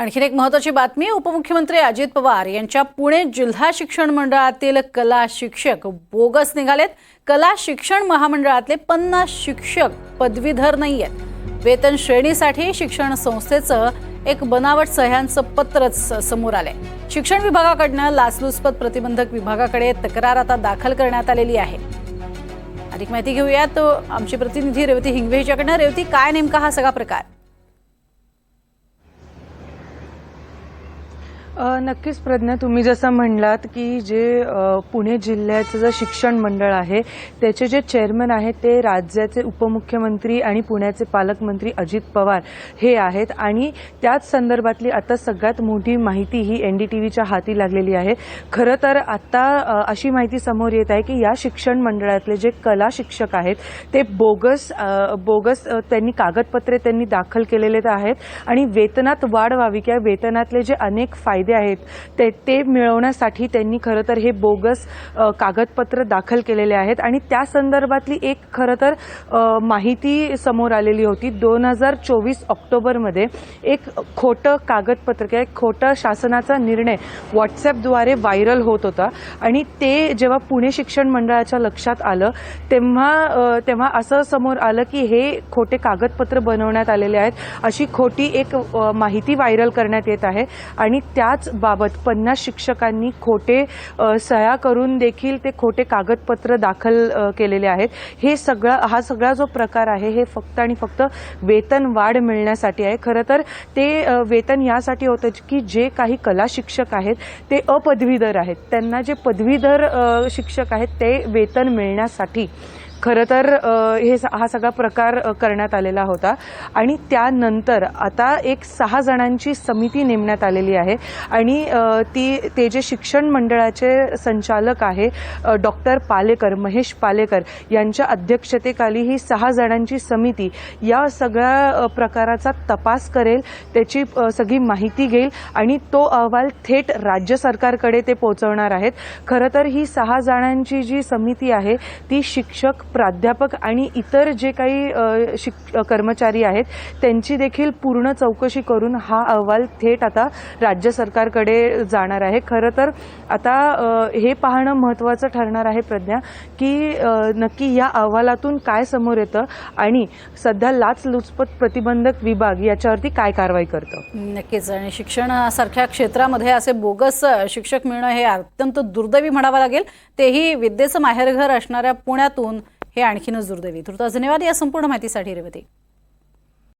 आणखीन एक महत्वाची बातमी उपमुख्यमंत्री अजित पवार यांच्या पुणे जिल्हा शिक्षण मंडळातील कला शिक्षक बोगस निघालेत. कला शिक्षण महामंडळातले पन्नास शिक्षक पदवीधर नाही आहेत वेतन श्रेणीसाठी शिक्षण संस्थेचं एक बनावट सह्यांचं पत्रच समोर आलंय. शिक्षण विभागाकडनं लाचलुचपत प्रतिबंधक विभागाकडे तक्रार आता दाखल करण्यात आलेली आहे. अधिक माहिती घेऊयात. आमची प्रतिनिधी रेवती हिंगवे हिच्याकडनं. रेवती काय नेमका हा सगळा प्रकार? नक्कीच प्रज्ञा तुम्ही जसं म्हणलात की जे पुणे जिल्ह्याचं जे शिक्षण मंडळ आहे त्याचे जे चेअरमन आहेत ते राज्याचे उपमुख्यमंत्री आणि पुण्याचे पालकमंत्री अजित पवार हे आहेत. आणि त्याच संदर्भातली आता सगळ्यात मोठी माहिती ही एन डी टी व्हीच्या हाती लागलेली आहे. खरं तर आता अशी माहिती समोर येत आहे की या शिक्षण मंडळातले जे कला शिक्षक आहेत ते बोगस बोगस त्यांनी कागदपत्रे त्यांनी दाखल केलेले आहेत. आणि वेतनात वाढ व्हावी किंवा वेतनातले जे अनेक फायदे आहेत. ते ते मिळवण्यासाठी त्यांनी खरं तर हे बोगस कागदपत्र दाखल केलेले आहेत. आणि त्या संदर्भातली एक खरं तर माहिती समोर आलेली होती. दोन हजार चोवीस ऑक्टोबरमध्ये एक खोटं कागदपत्र किंवा एक खोटं शासनाचा निर्णय व्हॉट्सॲपद्वारे व्हायरल होत होता. आणि ते जेव्हा पुणे शिक्षण मंडळाच्या लक्षात आलं तेव्हा तेव्हा असं समोर आलं की हे खोटे कागदपत्र बनवण्यात आलेले आहेत. अशी खोटी एक माहिती व्हायरल करण्यात येत आहे. आणि त्यात बाबत पन्नास शिक्षकांनी खोटे सह्या करून देखील ते खोटे कागदपत्र दाखल केलेले आहेत. हे सगळा हा सगळा जो प्रकार आहे हे फक्त आणि फक्त वेतन वाढ मिळण्यासाठी आहे. खरं तर ते वेतन यासाठी होतं की जे काही कला शिक्षक आहेत ते अपदवीधर आहेत. त्यांना जे पदवीधर शिक्षक आहेत ते वेतन मिळण्यासाठी खरं तर हे स- हा सगळा प्रकार करण्यात आलेला होता. आणि त्यानंतर आता एक सहा जणांची समिती नेमण्यात आलेली आहे. आणि ती ते जे शिक्षण मंडळाचे संचालक आहे डॉक्टर पालेकर महेश पालेकर यांच्या अध्यक्षतेखाली ही सहा जणांची समिती या सगळ्या प्रकाराचा तपास करेल त्याची सगळी माहिती घेईल आणि तो अहवाल थेट राज्य सरकारकडे ते पोहोचवणार आहेत. खरं तर ही सहा जणांची जी समिती आहे ती शिक्षक प्राध्यापक आणि इतर जे काही शिक कर्मचारी आहेत त्यांची देखील पूर्ण चौकशी करून हा अहवाल थेट आता राज्य सरकारकडे जाणार आहे. खरं तर आता हे पाहणं महत्त्वाचं ठरणार आहे प्रज्ञा की नक्की या अहवालातून काय समोर येतं आणि सध्या लाचलुचपत प्रतिबंधक विभाग याच्यावरती काय कारवाई करतं? नक्कीच. आणि शिक्षणासारख्या क्षेत्रामध्ये असे बोगस शिक्षक मिळणं हे अत्यंत दुर्दैवी म्हणावं लागेल. तेही विद्येचं माहेरघर असणाऱ्या पुण्यातून हे आणखीनच दुर्दैवी. तुर्तास धन्यवाद या संपूर्ण माहितीसाठी रेवती.